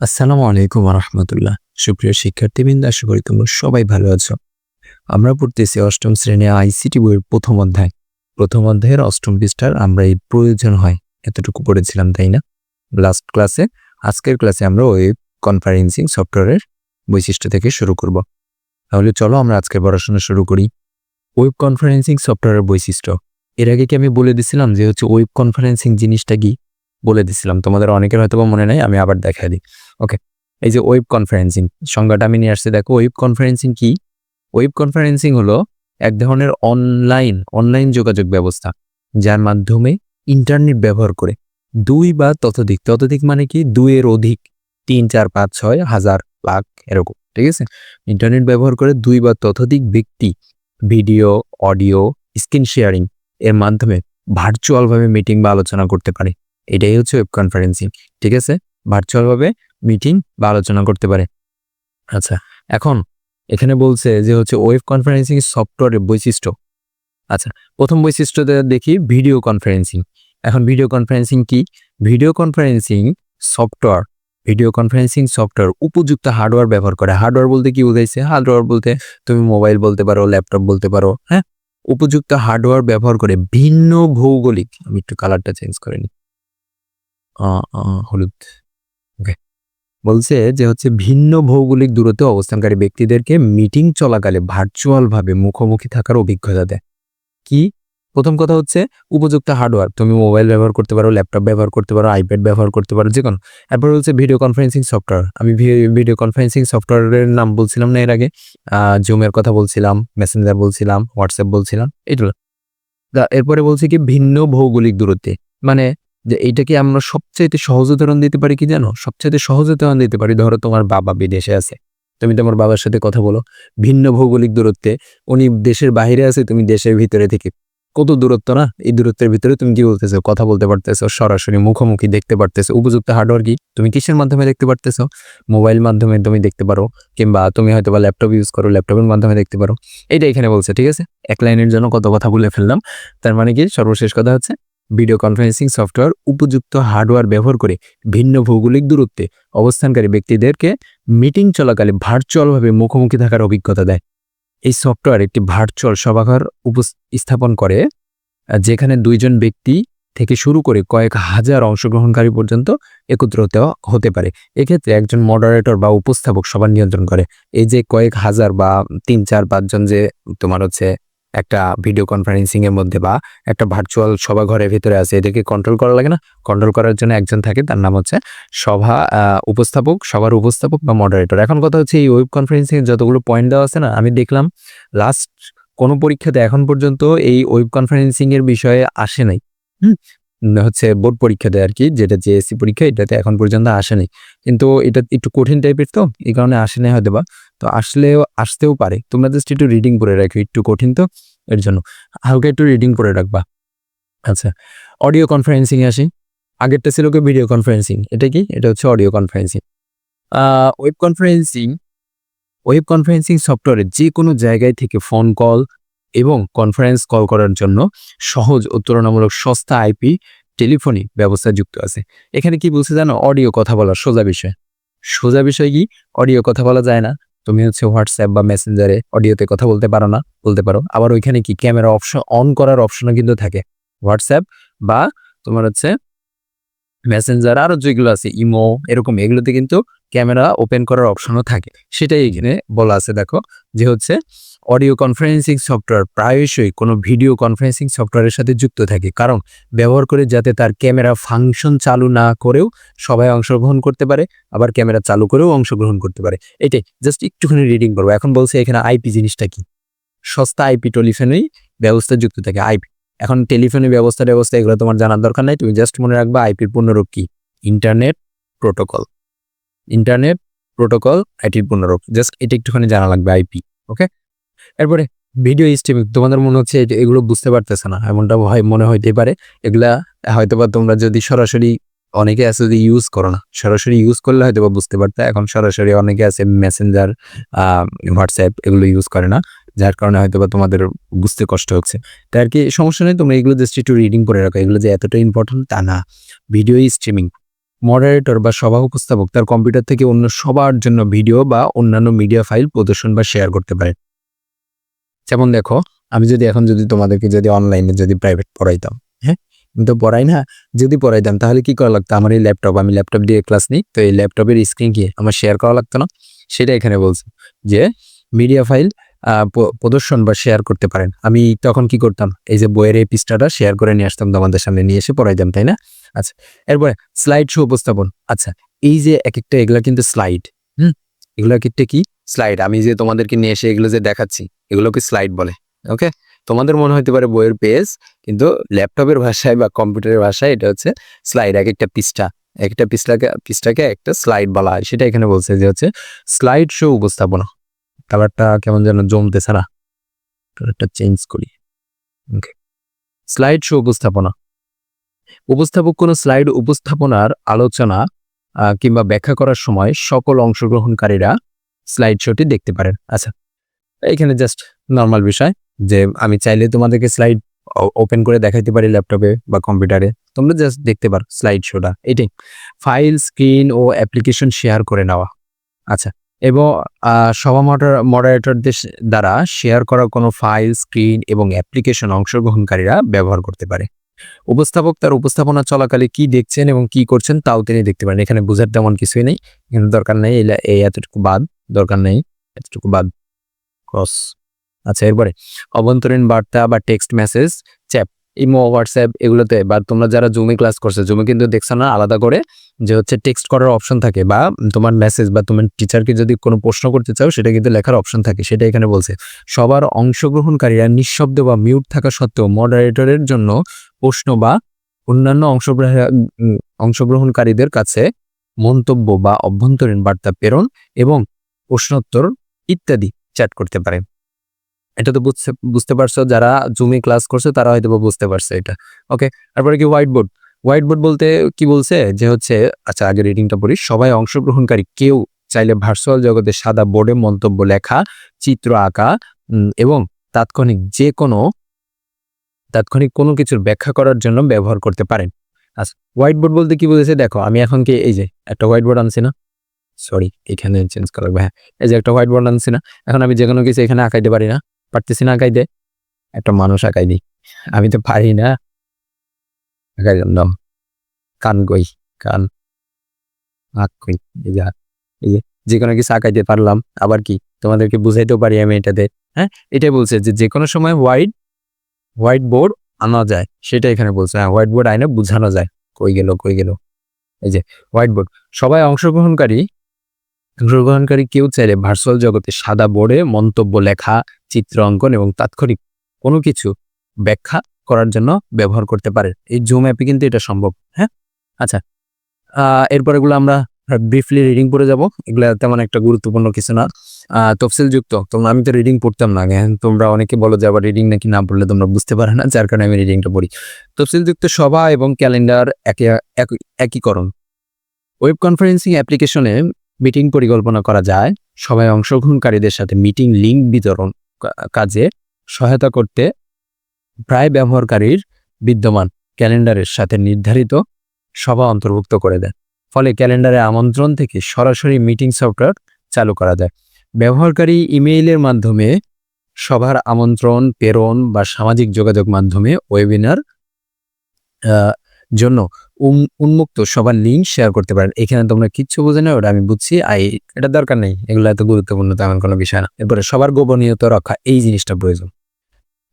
আসসালামু আলাইকুম রহমতুল্লাহ সুপ্রিয় শিক্ষার্থীবৃন্দ, আশা করি তোমরা সবাই ভালো আছো। আমরা পড়তেছি অষ্টম শ্রেণি আইসিটি বইয়ের প্রথম অধ্যায়। প্রথম অধ্যায়ের অষ্টম পৃষ্ঠার আমরা এই প্রয়োজন হয়, এতটুকু পড়েছিলাম, তাই না? লাস্ট ক্লাসে আজকের ক্লাসে আমরা ওয়েব কনফারেন্সিং সফটওয়্যারের বৈশিষ্ট্য থেকে শুরু করব। তাহলে চলো আমরা আজকে পড়াশোনা শুরু করি। ওয়েব কনফারেন্সিং সফটওয়্যারের বৈশিষ্ট্য। এর আগে কি আমি বলে দিছিলাম যে হচ্ছে ওয়েব কনফারেন্সিং জিনিসটা কি? বলে দিছিলাম। তোমাদের অনেকের হয়তো মনে নাই, আমি আবার দেখা দিই। ওকে এই যে ওয়েব কনফারেন্সিং সংজ্ঞাটা আমি নিয়ে আসছি। দেখো ওয়েব কনফারেন্সিং কি? ওয়েব কনফারেন্সিং হলো এক ধরনের অনলাইন অনলাইন যোগাযোগ ব্যবস্থা, যার মাধ্যমে ইন্টারনেট ব্যবহার করে দুই বা ততোধিক ততোধিক মানে কি? দুইয়ের অধিক, তিন, চার, পাঁচ, ছয়, হাজার, লাখ, এরকম, ঠিক আছে? ইন্টারনেট ব্যবহার করে দুই বা ততোধিক ব্যক্তি ভিডিও অডিও স্ক্রিন শেয়ারিং এর মাধ্যমে ভার্চুয়ালভাবে মিটিং বা আলোচনা করতে পারে। এটাই হচ্ছে ওয়েব কনফারেন্সিং ঠিক আছে? ভার্চুয়ালভাবে মিটিং বা আলোচনা করতে পারে। আচ্ছা এখন এখানে বলছে যে হচ্ছে ওয়েব কনফারেন্সিং সফটওয়্যারের বৈশিষ্ট্য। আচ্ছা প্রথম বৈশিষ্ট্যটা দেখি ভিডিও কনফারেন্সিং। এখন ভিডিও কনফারেন্সিং কি? Video conferencing software, video conferencing software উপযুক্ত হার্ডওয়্যার ব্যবহার করে। হার্ডওয়্যার বলতে কি বোঝাইছে? হার্ডওয়্যার বলতে তুমি মোবাইল বলতে পারো, ল্যাপটপ বলতে পারো হ্যাঁ? উপযুক্ত হার্ডওয়্যার ব্যবহার করে ভিন্ন ভৌগোলিক, আমি একটু কালারটা চেঞ্জ করে নিই। হলুদ। বলছে যে হচ্ছে ভিন্ন ভৌগোলিক দূরত্বে অবস্থানকারী ব্যক্তিদেরকে মিটিং চলাকালে ভার্চুয়ালভাবে মুখোমুখি থাকার অভিজ্ঞতা দেয়। কি? প্রথম কথা হচ্ছে উপযুক্ত হার্ডওয়্যার। তুমি মোবাইল ব্যবহার করতে পারো, ল্যাপটপ ব্যবহার করতে পারো, আইপ্যাড ব্যবহার করতে পারো, যে কোনো। এরপর হচ্ছে ভিডিও কনফারেন্সিং সফটওয়্যার। আমি ভিডিও কনফারেন্সিং সফটওয়্যারের নাম বলছিলাম না এর আগে। জুমের কথা বলছিলাম মেসেঞ্জার বলছিলাম হোয়াটসঅ্যাপ বলছিলাম তা এরপরে বলছি কি ভিন্ন ভৌগোলিক দূরত্বে। মানে যে এইটাকে আমরা সবচাইতে সহজ উদাহরণ দিতে পারি কি জানো? সবচাইতে সহজ উদাহরণ দিতে পারি, ধরো তোমার বাবা বিদেশে আছে। তুমি তোমার বাবার সাথে কথা বলো। ভিন্ন ভৌগোলিক দূরত্বে উনি দেশের বাইরে আছে, তুমি দেশের ভিতরে থেকে। কত দূরত্ব না? এই দূরত্বের ভিতরে তুমি কি বলতেছো? কথা বলতে পারতেছো, সরাসরি মুখোমুখি দেখতে পারতেছো। উপযুক্ত হার্ডওয়্যার কি? তুমি কিসের মাধ্যমে দেখতে পারতেছো? মোবাইল মাধ্যমে তুমি দেখতে পারো, কিংবা তুমি হয়তো বা ল্যাপটপ ইউজ করো ল্যাপটপের মাধ্যমে দেখতে পারো। এটা এখানে বলছে, ঠিক আছে? এক লাইনের জন্য কত কথা বলে ফেললাম। তার মানে কি? সর্বশেষ কথা হচ্ছে ভিডিও কনফারেন্সিং সফটওয়্যার উপযুক্ত হার্ডওয়্যার ব্যবহার করে ভিন্ন ভৌগোলিক দূরত্বে অবস্থানকারী ব্যক্তিদেরকে মিটিং চলাকালে ভার্চুয়ালভাবে মুখোমুখি থাকার অভিজ্ঞতা দেয়। এই সফটওয়্যার একটি ভার্চুয়াল সভাঘর উপস্থাপন করে যেখানে দুইজন ব্যক্তি থেকে শুরু করে কয়েক হাজার অংশগ্রহণকারী পর্যন্ত একত্রিত হতে পারে। এক্ষেত্রে একজন মডারেটর বা উপস্থাপক সবার নিয়ন্ত্রণ করে। এই যে কয়েক হাজার বা তিন চার পাঁচজন যে তোমার হচ্ছে একটা ভিডিও কনফারেন্সিং এর মধ্যে বা একটা ভার্চুয়াল সভা ঘরের ভিতরে আছে এটাকে কন্ট্রোল করা লাগে না। কন্ট্রোল করার জন্য একজন থাকে, তার নাম হচ্ছে সভা উপস্থাপক, সভার উপস্থাপক বা মডারেটর এখন কথা হচ্ছে এই ওয়েব কনফারেন্সিং যতগুলো পয়েন্ট দেওয়া আছে না, আমি দেখলাম লাস্ট কোনো পরীক্ষাতে এখন পর্যন্ত এই ওয়েব কনফারেন্সিং এর বিষয়ে আসে নাই। হুম, হচ্ছে বোর্ড পরীক্ষাতে আর কি যেটা জেএসসি পরীক্ষা, এটাতে এখন পর্যন্ত আসেনি কিন্তু এটা একটু কঠিন টাইপের তো, এই কারণে আসে নাই হয়তো বা তো আসলেও, আসতেও পারে। তোমরা জাস্ট একটু রিডিং করে রাখো, একটু কঠিন তো, এর জন্য। হালকা একটু রিডিং করে রাখবা। আচ্ছা অডিও কনফারেন্সিং আসি। আগেরটা ছিল কি? ভিডিও কনফারেন্সিং এটা কি? এটা হচ্ছে audio conferencing web conferencing web conferencing সফটওয়্যারে যে কোনো জায়গায় থেকে ফোন কল এবং কনফারেন্স কল করার জন্য সহজ ও তুলনামূলক সস্তা আইপি টেলিফোনি ব্যবস্থা যুক্ত আছে। এখানে কি বলছে জানো? অডিও কথা বলার সোজা বিষয়। সোজা বিষয় কি? অডিও কথা বলা যায় না। তুমি হচ্ছে হোয়াটসঅ্যাপ বা মেসেঞ্জারে অডিওতে কথা বলতে পারো না, বলতে পারো। আবার ওইখানে কি ক্যামেরা অপশন অন করার অপশনও কিন্তু থাকে। হোয়াটসঅ্যাপ বা তোমার হচ্ছে মেসেঞ্জার আরও যেগুলো আছে ইমো এরকম, এগুলোতে কিন্তু ক্যামেরা ওপেন করার অপশনও থাকে। সেটাই এখানে বলা আছে, দেখো। যে হচ্ছে অডিও কনফারেন্সিং সফটওয়্যার প্রায়শই কোনো ভিডিও কনফারেন্সিং সফটওয়্যারের সাথে যুক্ত থাকে। কারণ ব্যবহার করে যাতে তার ক্যামেরা ফাংশন চালু না করেও সবাই অংশগ্রহণ করতে পারে, আবার ক্যামেরা চালু করেও অংশগ্রহণ করতে পারে। এটাই জাস্ট একটুখানি রিডিং করব। এখন বলছে এখানে আইপি জিনিসটা কি? সস্তা আইপি টেলিফোনেই ব্যবস্থা যুক্ত থাকে। আইপি এখন টেলিফোনের ব্যবস্থা ব্যবস্থা এগুলো তোমার জানার দরকার নাই। তুমি জাস্ট মনে রাখবা আইপির পূর্ণরূপ কি? ইন্টারনেট প্রোটোকল ইন্টারনেট প্রোটোকল আইটির পূর্ণরূপ জাস্ট এটা একটুখানি জানা লাগবে আইপি ওকে এরপরে ভিডিও স্ট্রিমিং তোমাদের মনে হচ্ছে এগুলো বুঝতে পারতেছে না, এমনটা হয়, মনে হইতে পারে। এগুলা হয়তোবা তোমরা যদি সরাসরি অনেকে আছে যদি ইউজ করো না, সরাসরি ইউজ করলে হয়তো বা বুঝতে পারতে, এখন সরাসরি অনেকে আছে মেসেঞ্জার হোয়াটসঅ্যাপ এগুলো ইউজ করে না, যার কারণে হয়তো বা তোমাদের বুঝতে কষ্ট হচ্ছে। তাই আর কি, সমস্যা নেই, তোমরা এগুলো জাস্ট একটু রিডিং করে রাখো, এগুলো যে এতটা ইম্পর্টেন্ট তা না। ভিডিও স্ট্রিমিং মডারেটর বা সভা উপস্থাপক তার কম্পিউটার থেকে অন্য সবার জন্য ভিডিও বা অন্যান্য মিডিয়া ফাইল প্রদর্শন বা শেয়ার করতে পারে। যেমন দেখো, আমি যদি এখন যদি তোমাদেরকে যদি অনলাইনে যদি প্রাইভেট পড়াইতাম হ্যাঁ? আমি তো পড়াই না, যদি পড়াইতাম তাহলে কি করা লাগতো? আমার এই ল্যাপটপ আমি ল্যাপটপ দিয়ে ক্লাস নিই, তো এই ল্যাপটপের স্ক্রিন কি? আমার শেয়ার করা লাগতো না? সেটা এখানে বলছে যে মিডিয়া ফাইল প্রদর্শন বা শেয়ার করতে পারেন। আমি তখন কি করতাম? এই যে বইয়ের এই পৃষ্ঠাটা শেয়ার করে নিয়ে আসতাম তোমাদের সামনে, নিয়ে এসে পড়াইতাম, তাই না? আচ্ছা এরপরে স্লাইড শো উপস্থাপন। আচ্ছা এই যে এক একটা এগুলা কিন্তু স্লাইড হুম? এগুলো এক একটা কি? স্লাইড আমি যে তোমাদেরকে নিয়ে এসে এগুলো যে দেখাচ্ছি, এগুলোকে স্লাইড বলে ওকে তোমাদের মনে হতে পারে বইয়ের পেজ কিন্তু ল্যাপটপের ভাষায় বা কম্পিউটারের ভাষায় এটা হচ্ছে স্লাইড এক একটা পৃষ্ঠা একটা পৃষ্ঠাকে পৃষ্ঠাকে একটা স্লাইড বলা হয়। সেটা এখানে বলছে যে হচ্ছে স্লাইড শো উপস্থাপনা। কালারটা কেমন যেন জমতেছে না কালারটা চেঞ্জ করি ওকে স্লাইড শো উপস্থাপনা। উপস্থাপক কোনো স্লাইড উপস্থাপনার আলোচনা কিংবা ব্যাখ্যা করার সময় সকল অংশগ্রহণকারীরা স্লাইড শোটি দেখতে পারেন। আচ্ছা এখানে জাস্ট নর্মাল বিষয় যে আমি চাইলে তোমাদেরকে স্লাইড ওপেন করে দেখাইতে পারি ল্যাপটপে বা কম্পিউটারে তোমরা জাস্ট দেখতে পারো স্লাইড শোটা এটাই। ফাইল স্ক্রিন ও অ্যাপ্লিকেশন শেয়ার করে নেওয়া। আচ্ছা এবং সভা মডারেটরদের দ্বারা শেয়ার করা কোনো ফাইল স্ক্রিন এবং অ্যাপ্লিকেশন অংশগ্রহণকারীরা ব্যবহার করতে পারে। উপস্থাপক তার উপস্থাপনা চলাকালে কি দেখছেন এবং কি করছেন তাও তিনি দেখতে পারেন। এখানে বোঝার তেমন কিছুই নেই। এখানে দরকার নেই এই এতটুকু বাদ। দরকার নেই, এতটুকু বাদ ক্রস আচ্ছা এরপরে, অভ্যন্তরীণ বার্তা বা text message chat Imo, WhatsApp এগুলোতে বা তোমরা যারা জুমে ক্লাস করছ জুমে কিন্তু দেখছ না, আলাদা করে যে হচ্ছে টেক্সট করার অপশন থাকে বা তোমার মেসেজ বা তোমার টিচারকে যদি কোনো প্রশ্ন করতে চাও, সেটা কিন্তু লেখার অপশন থাকে, সেটা এখানে বলছে। সবার অংশগ্রহণকারীরা নিঃশব্দ বা মিউট থাকা সত্ত্বেও মডারেটরের জন্য প্রশ্ন বা অন্যান্য অংশগ্রহ অংশগ্রহণকারীদের কাছে মন্তব্য বা অভ্যন্তরীণ বার্তা প্রেরণ এবং প্রশ্নোত্তর ইত্যাদি চ্যাট করতে পারে। এটা তো বুঝতে বুঝতে পারছ? যারা জুমে ক্লাস করছে, তারা হয়তো বুঝতে পারছে এটা। ওকে তারপরে কি হোয়াইট বোর্ড হোয়াইট বোর্ড বলতে কি বলছে? যে হচ্ছে আচ্ছা আগে রিডিংটা পড়ি। সবাই অংশগ্রহণকারী, কেউ চাইলে ভার্চুয়াল জগতে সাদা বোর্ডে মন্তব্য লেখা, চিত্র আঁকা এবং তাৎক্ষণিক যে কোনো, তাৎক্ষণিক কোনো কিছুর ব্যাখ্যা করার জন্য ব্যবহার করতে পারেন। আচ্ছা হোয়াইট বোর্ড বলতে কি বলেছে দেখো, আমি এখন কি, এই যে, একটা হোয়াইট বোর্ড আনছি না? সরি এখানে চেঞ্জ করা লাগবে হ্যাঁ। এই যে একটা হোয়াইট বোর্ড আনছি না, এখন আমি যে কোনো কিছু এখানে আঁকাইতে পারি না। পারতেছি না আঁকাইতে, একটা মানুষ আঁকাই দিই। আমি তো পারি না। আঁকাই দিলাম কান কই, কান। হাত কই, এই যে এই যে যে কোনো কিছু আঁকাইতে পারলাম। আবার কি, তোমাদেরকে বুঝাইতেও পারি আমি এটাতে হ্যাঁ? এটাই বলছে যে যে কোনো সময় হোয়াইট হোয়াইট বোর্ড আনা যায়, সেটা এখানে বলছে। হ্যাঁ হোয়াইট বোর্ড আইনে বোঝানো যায়, কই গেল কই গেল। এই যে হোয়াইট বোর্ড সবাই অংশগ্রহণকারী অংশগ্রহণকারী কেউ চাইলে ভার্চুয়াল জগতে সাদা বোর্ডে মন্তব্য লেখা চিত্র অঙ্কন এবং তাৎক্ষণিক কোনো কিছু ব্যাখ্যা করার জন্য ব্যবহার করতে পারে এই জুম অ্যাপে কিন্তু এটা সম্ভব হ্যাঁ? আচ্ছা এরপর এগুলো আমরা ব্রিফলি রিডিং পড়ে যাব। এগুলো তেমন একটা গুরুত্বপূর্ণ কিছু না। আহ, তফসিলযুক্ত তোমরা আমি তো রিডিং পড়তাম না হ্যাঁ? তোমরা অনেকে বলো যে আবার রিডিং নাকি না পড়লে তোমরা বুঝতে পারে না যার কারণে আমি রিডিংটা পড়ি। তফসিলযুক্ত সভা এবং ক্যালেন্ডার একে এক- একীকরণ। ওয়েব কনফারেন্সিং অ্যাপ্লিকেশনে মিটিং পরিকল্পনা করা যায়। সবাই অংশগ্রহণকারীদের সাথে মিটিং লিঙ্ক বিতরণ কাজে সহায়তা করতে প্রায় ব্যবহারকারীর বিদ্যমান ক্যালেন্ডারের সাথে নির্ধারিত সভা অন্তর্ভুক্ত করে দেয়। ফলে ক্যালেন্ডারে আমন্ত্রণ থেকে সরাসরি মিটিং সফটওয়্যার চালু করা যায়। ব্যবহারকারী ইমেইলের মাধ্যমে সভার আমন্ত্রণ, প্রেরণ বা সামাজিক যোগাযোগ মাধ্যমে ওয়েবিনার জন্য উন্মুক্ত সবার লিঙ্ক শেয়ার করতে পারেন। এখানে তোমরা কিচ্ছু বোঝে না ওটা আমি বুঝছি। আই এটা দরকার নেই, এগুলো এত গুরুত্বপূর্ণ তেমন কোনো বিষয় না। এরপরে সবার গোপনীয়তা রক্ষা, এই জিনিসটা প্রয়োজন।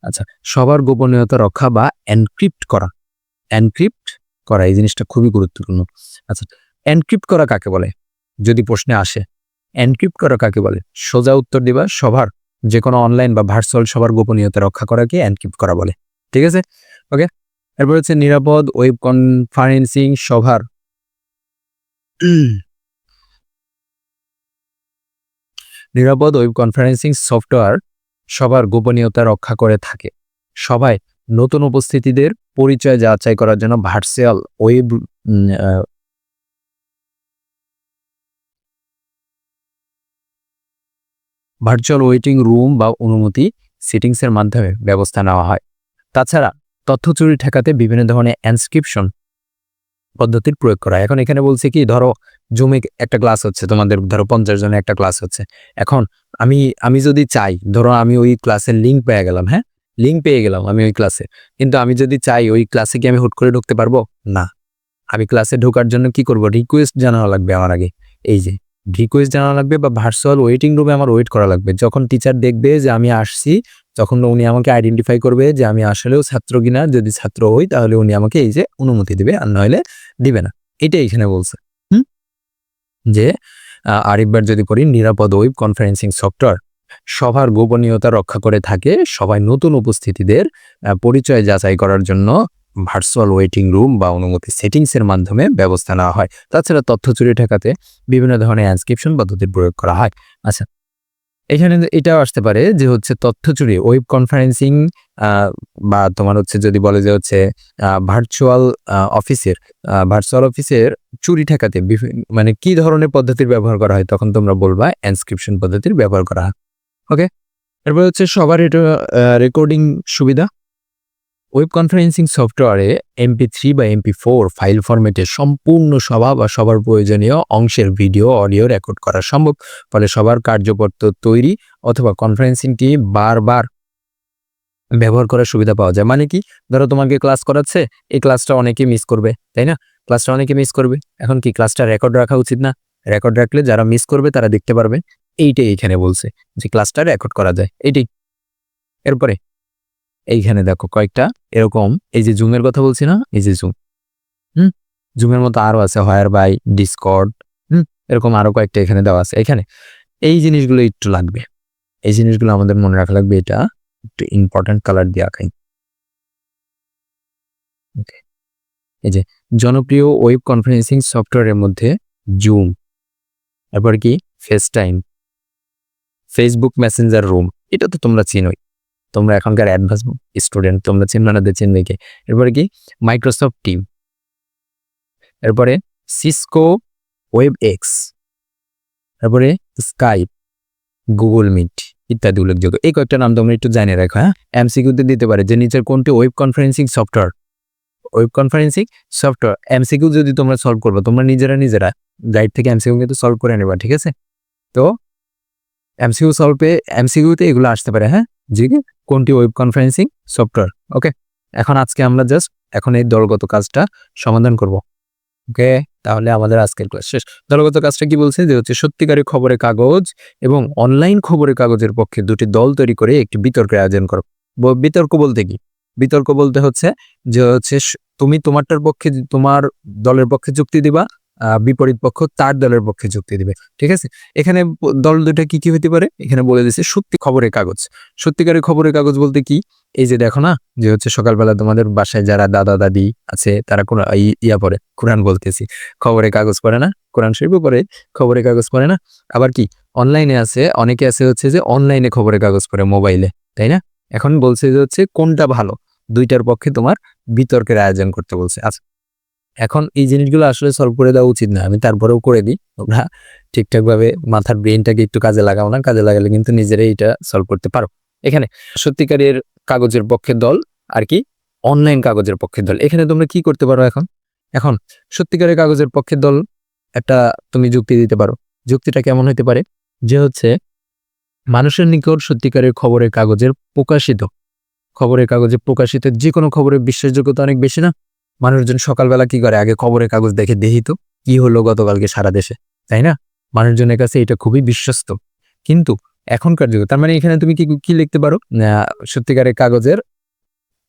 আচ্ছা সবার গোপনীয়তা রক্ষা বা এনক্রিপ্ট করা। এনক্রিপ্ট করা, এই জিনিসটা খুবই গুরুত্বপূর্ণ। আচ্ছা এনক্রিপ্ট করা কাকে বলে? যদি প্রশ্নে আসে এনক্রিপ্ট করা কাকে বলে? সোজা উত্তর দিবা, সবার যে কোনো অনলাইন বা ভার্চুয়াল সবার গোপনীয়তা রক্ষা করাকে এনক্রিপ্ট করা বলে। ঠিক আছে? ওকে এরপর হচ্ছে নিরাপদ ওয়েব কনফারেন্সিং সভার। নিরাপদ ওয়েব কনফারেন্সিং সফটওয়্যার সবার গোপনীয়তা রক্ষা করে থাকে। সবাই নতুন উপস্থিতিদের পরিচয় যাচাই করার জন্য virtual web virtual waiting room বা অনুমতি সিটিংসের মাধ্যমে ব্যবস্থা নেওয়া হয়। তাছাড়া তথ্য চুরি ঠেকাতে বিভিন্ন ধরনের এনস্ক্রিপশন পদ্ধতির প্রয়োগ করা। এখন এখানে বলছে কি, ধরো জুমে একটা ক্লাস হচ্ছে, তোমাদের ধরো পঞ্চাশ জনের একটা ক্লাস হচ্ছে। এখন আমি আমি যদি চাই, ধরো আমি ওই ক্লাসের লিঙ্ক পেয়ে গেলাম হ্যাঁ? লিঙ্ক পেয়ে গেলাম আমি ওই ক্লাসে কিন্তু আমি যদি চাই ওই ক্লাসে কি আমি হুট করে ঢুকতে পারব? না। আমি ক্লাসে ঢোকার জন্য কি করব? রিকোয়েস্ট জানানো লাগবে আমার আগে। এই যে রিকোয়েস্ট জানা লাগবে বা ভার্চুয়াল ওয়েটিং রুমে আমার ওয়েট করা লাগবে। যখন টিচার দেখবে যে আমি আসছি, তখন উনি আমাকে আইডেন্টিফাই করবে যে আমি আসলেও ছাত্র কিনা। যদি ছাত্র হই, তাহলে উনি আমাকে এই যে অনুমতি দিবে, আর নইলে দিবে না। এটাই এখানে বলছে। যে আরেকবার যদি করি নিরাপদ ওয়েব কনফারেন্সিং সফটওয়্যার সবার গোপনীয়তা রক্ষা করে থাকে সবাই নতুন উপস্থিতিদের পরিচয় যাচাই করার জন্য ভার্চুয়াল ওয়েটিং রুম বা অনুমতি সেটিংসের মাধ্যমে ব্যবস্থা নেওয়া হয়। তাছাড়া তথ্য চুরি ঠেকাতে বিভিন্ন ধরনের অ্যানস্ক্রিপশন পদ্ধতির প্রয়োগ করা হয়। আচ্ছা এখানে এটাও আসতে পারে যে হচ্ছে তথ্য চুরি ওয়েব কনফারেন্সিং বা তোমার হচ্ছে যদি বলে যে হচ্ছে ভার্চুয়াল অফিসের ভার্চুয়াল অফিসের চুরি ঠেকাতে মানে কি ধরনের পদ্ধতির ব্যবহার করা হয় তখন তোমরা বলবা এনস্ক্রিপশন পদ্ধতির ব্যবহার করা। ওকে? এরপর হচ্ছে সবার এটা রেকর্ডিং সুবিধা। ওয়েব কনফারেন্সিং সফটওয়্যারে এমপি থ্রি বা এমপি ফোর ফাইল ফরম্যাটে সম্পূর্ণ সভা বা সবার প্রয়োজনীয় অংশের ভিডিও, অডিও রেকর্ড করা সম্ভব। ফলে সবার কার্যপত্র তৈরি অথবা কনফারেন্সিংটি বারবার ব্যবহার করার সুবিধা পাওয়া যায়। মানে কি? ধরো তোমাকে ক্লাস করাচ্ছে, এই ক্লাসটা অনেকে মিস করবে, তাই না? ক্লাসটা অনেকে মিস করবে। এখন কি ক্লাসটা রেকর্ড রাখা উচিত না? রেকর্ড রাখলে যারা মিস করবে তারা দেখতে পারবে। এইটাই এখানে বলছে যে ক্লাসটা রেকর্ড করা যায়। এইটাই এরপরে এইখানে দেখো কয়েকটা, এরকম, এই যে জুমের কথা বলছি না? এই যে জুম হুম? জুমের মতো আরও আছে হায়ার বাই ডিসকর্ড হুম? এরকম আরও কয়েকটা এখানে দেওয়া আছে, এখানে। এই জিনিসগুলো একটু লাগবে, এই জিনিসগুলো আমাদের মনে রাখা লাগবে, এটা একটু ইম্পর্টেন্ট কালার দিয়ে আঁকাই। এই যে জনপ্রিয় ওয়েব কনফারেন্সিং সফটওয়্যারের মধ্যে জুম এরপর কি? FaceTime Facebook Messenger room এটা তো তোমরা চিনোই। তোমরা এখনকার অ্যাডভান্স স্টুডেন্ট তোমরা চিনবে না চিনবে এরপরে কি? মাইক্রোসফট টিম এরপরে সিসকো ওয়েব এক্স তারপরে স্কাইপ গুগল মিট ইত্যাদি উল্লেখযোগ্য। এই কয়েকটা নাম তোমরা একটু জানিয়ে রাখো হ্যাঁ? এমসিকিউতে দিতে পারে যে নিচের কোনটি web conferencing software web conferencing software MCQ যদি তোমরা সলভ করবে, তোমরা নিজেরা নিজেরা গাইড থেকে এমসিকিউ কিন্তু সলভ করে নেবা, ঠিক আছে? তো এমসিকিউ সলভে এমসিকিউতে এগুলো আসতে পারে হ্যাঁ? জি? কোনটি? ওয়েব কনফারেন্সিং সফটওয়্যার ওকে এখন আজকে আমরা জাস্ট এখন এই দলগত কাজটা সমাধান করব ওকে তাহলে আমাদের আজকের ক্লাস শেষ। দলগত কাজটা কি বলছে? যে হচ্ছে সত্যিকারের খবরের কাগজ এবং অনলাইন খবরের কাগজের পক্ষে দুটি দল তৈরি করে একটি বিতর্কের আয়োজন করো। বিতর্ক বলতে কি? বিতর্ক বলতে হচ্ছে যে হচ্ছে তুমি তোমারটার পক্ষে তোমার দলের পক্ষে যুক্তি দিবা বিপরীত পক্ষ তার দলের পক্ষে যুক্তি দিবে। ঠিক আছে? এখানে দল দুটা কি কি হতে পারে? এখানে বলে দিচ্ছে সত্যি খবরের কাগজ। সত্যিকারের খবরের কাগজ বলতে কি? এই যে দেখো না, যে হচ্ছে সকালবেলা তোমাদের বাসায় যারা দাদা, দাদি আছে, তারা কোন ইয়া পড়ে, কোরআন বলতেছি। খবরের কাগজ পড়ে না? কোরআন শরীফও পড়ে, খবরের কাগজ পড়ে না? আবার কি? অনলাইনে আছে, অনেকে আছে হচ্ছে যে অনলাইনে খবরের কাগজ পড়ে মোবাইলে, তাই না? এখন বলছে যে হচ্ছে কোনটা ভালো? দুইটার পক্ষে তোমার বিতর্কের আয়োজন করতে বলছে। আচ্ছা এখন এই জিনিসগুলো আসলে সলভ করে দেওয়া উচিত না, আমি তারপরেও করে দিই। তোমরা ঠিকঠাকভাবে মাথার ব্রেনটাকে একটু কাজে লাগাও না, কাজে লাগালে কিন্তু নিজেরাই এটা সলভ করতে পারো। এখানে সত্যিকারের কাগজের পক্ষের দল আর কি অনলাইন কাগজের পক্ষের দল। এখানে তোমরা কি করতে পারো এখন? এখন সত্যিকারের কাগজের পক্ষের দল একটা তুমি যুক্তি দিতে পারো। যুক্তিটা কেমন হতে পারে? যে হচ্ছে মানুষের নিকট সত্যিকারের খবরের কাগজের প্রকাশিত, খবরের কাগজে প্রকাশিত যে কোনো খবরের বিশ্বাসযোগ্যতা অনেক বেশি না? মানুষজন সকালবেলা কি করে? আগে খবরের কাগজ দেখে দেখিত কি হলো গতকালকে সারা দেশে, তাই না? মানুষজনের কাছে এটা খুবই বিশ্বস্ত। কিন্তু এখনকার যুগে, তার মানে এখানে তুমি কি কি লিখতে পারো? সত্যিকারের কাগজের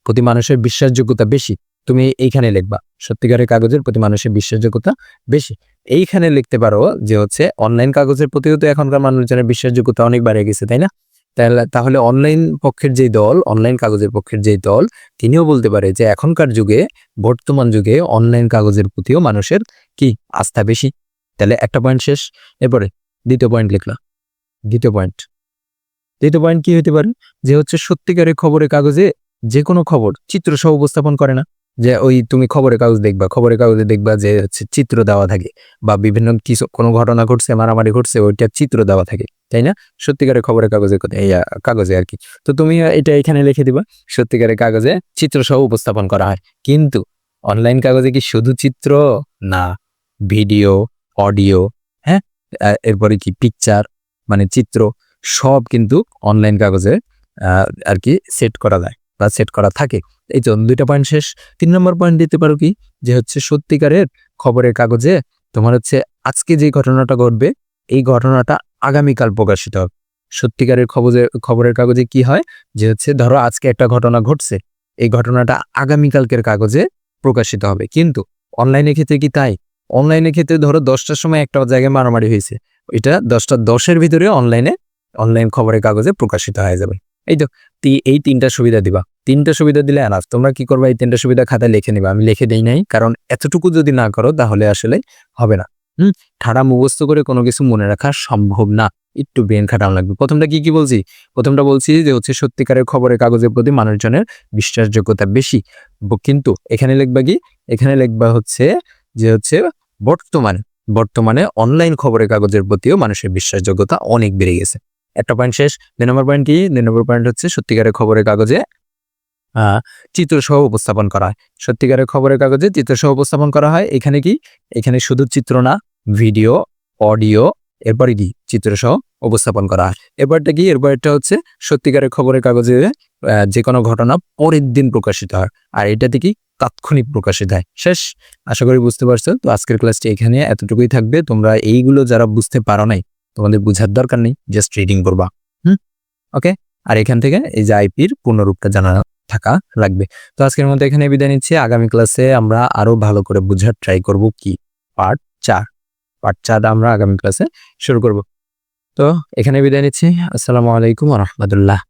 প্রতি মানুষের বিশ্বাসযোগ্যতা বেশি, তুমি এইখানে লিখবা। সত্যিকারের কাগজের প্রতি মানুষের বিশ্বাসযোগ্যতা বেশি। এইখানে লিখতে পারো যে হচ্ছে, অনলাইন কাগজের প্রতিও তো এখনকার মানুষজনের বিশ্বাসযোগ্যতা অনেক বেড়ে গেছে, তাই না? তাহলে অনলাইন পক্ষের যেই দল অনলাইন কাগজের পক্ষের যেই দল, তিনিও বলতে পারে যে এখনকার যুগে, বর্তমান যুগে অনলাইন কাগজের প্রতিও মানুষের কি আস্থা বেশি? তাহলে একটা পয়েন্ট শেষ। এরপরে দ্বিতীয় পয়েন্ট লিখলাম। দ্বিতীয় পয়েন্ট দ্বিতীয় পয়েন্ট কি হতে পারে? যে হচ্ছে সত্যিকারের খবরের কাগজে যে কোনো খবর চিত্র সহ উপস্থাপন করে না। যে ওই তুমি খবরের কাগজ দেখবা, খবরের কাগজে দেখবা যে হচ্ছে চিত্র দেওয়া থাকে বা বিভিন্ন কিছু, কোনো ঘটনা ঘটছে, মারামারি ঘটছে ওইটার চিত্র দেওয়া থাকে, তাই না? সত্যিকারের খবরের কাগজে কাগজে আর কি। তো তুমি এটা এখানে লিখে দিবা, সত্যিকারের কাগজে চিত্র সহ উপস্থাপন করা হয়। কিন্তু অনলাইন কাগজে কি শুধু চিত্র? না, ভিডিও, অডিও হ্যাঁ? এরপরে কি পিকচার মানে চিত্র সব কিন্তু অনলাইন কাগজে আর কি সেট করা যায়। বা সেট করা থাকে। এই তো দুইটা পয়েন্ট শেষ। তিন নম্বর পয়েন্ট দিতে পারো কি? যে হচ্ছে সত্যিকারের খবরের কাগজে তোমার হচ্ছে আজকে যে ঘটনাটা ঘটবে, এই ঘটনাটা আগামীকাল প্রকাশিত হবে। সত্যিকারের খবরে খবরের কাগজে কি হয়? যে হচ্ছে ধরো আজকে একটা ঘটনা ঘটছে, এই ঘটনাটা আগামীকালকের কাগজে প্রকাশিত হবে। কিন্তু অনলাইনের ক্ষেত্রে কি তাই? অনলাইনের ক্ষেত্রে ধরো দশটার সময় একটা জায়গায় মারামারি হয়েছে। এটা দশটা দশের ভিতরে অনলাইনে অনলাইন খবরের কাগজে প্রকাশিত হয়ে যাবে। এই তি- এই তিনটা সুবিধা দিবা। তিনটা সুবিধা দিলে আনাফ তোমরা কি করবা, এই তিনটা সুবিধা খাতায় লিখে নিবা। আমি লিখে দেই নাই, কারণ এতটুকু যদি না করো, তাহলে আসলে হবে না। হুম? ঠাড়া মুখস্থ করে কোনো কিছু মনে রাখা সম্ভব না। একটু ব্রেন খাটানো লাগবে। প্রথমটা কি কি বলছি? প্রথমটা বলছি যে হচ্ছে সত্যিকারের খবরের কাগজের প্রতি মানুষজনের বিশ্বাসযোগ্যতা বেশি। কিন্তু এখানে লিখবা কি? এখানে লিখবা হচ্ছে যে হচ্ছে বর্তমানে বর্তমানে অনলাইন খবরের কাগজের প্রতিও মানুষের বিশ্বাসযোগ্যতা অনেক বেড়ে গেছে। একটা পয়েন্ট শেষ। দুই নম্বর পয়েন্ট কি? দুই নম্বর পয়েন্ট হচ্ছে সত্যিকারের খবরের কাগজে চিত্রসহ উপস্থাপন করা হয়। সত্যিকারের খবরের কাগজে চিত্রসহ উপস্থাপন করা হয়। এখানে কি? এখানে শুধু চিত্র না, ভিডিও, অডিও, এরপরে কি? চিত্রসহ উপস্থাপন করা হয়। এরপরটা কি? এরপরটা হচ্ছে সত্যিকারের খবরের কাগজে যে কোনো ঘটনা পরের দিন প্রকাশিত হয়। আর এটাতে কি? তাৎক্ষণিক প্রকাশিত হয়। শেষ। আশা করি বুঝতে পারছ। তো আজকের ক্লাসটি এখানে এতটুকুই থাকবে। তোমরা এইগুলো যারা বুঝতে পারো নাই তোমাদের বুঝার দরকার নেই জাস্ট রিডিং করবা, হুম? ওকে আর এখান থেকে এই যে আইপির পূর্ণরূপটা জানা থাকা লাগবে। তো আজকের মধ্যে এখানে বিদায় নিচ্ছি। আগামী ক্লাসে আমরা আরও ভালো করে বুঝার ট্রাই করব কি? পার্ট চার। পার্ট চার আমরা আগামী ক্লাসে শুরু করব। তো এখানে বিদায় নিচ্ছি। আসসালামু আলাইকুম রহমতুল্লাহ।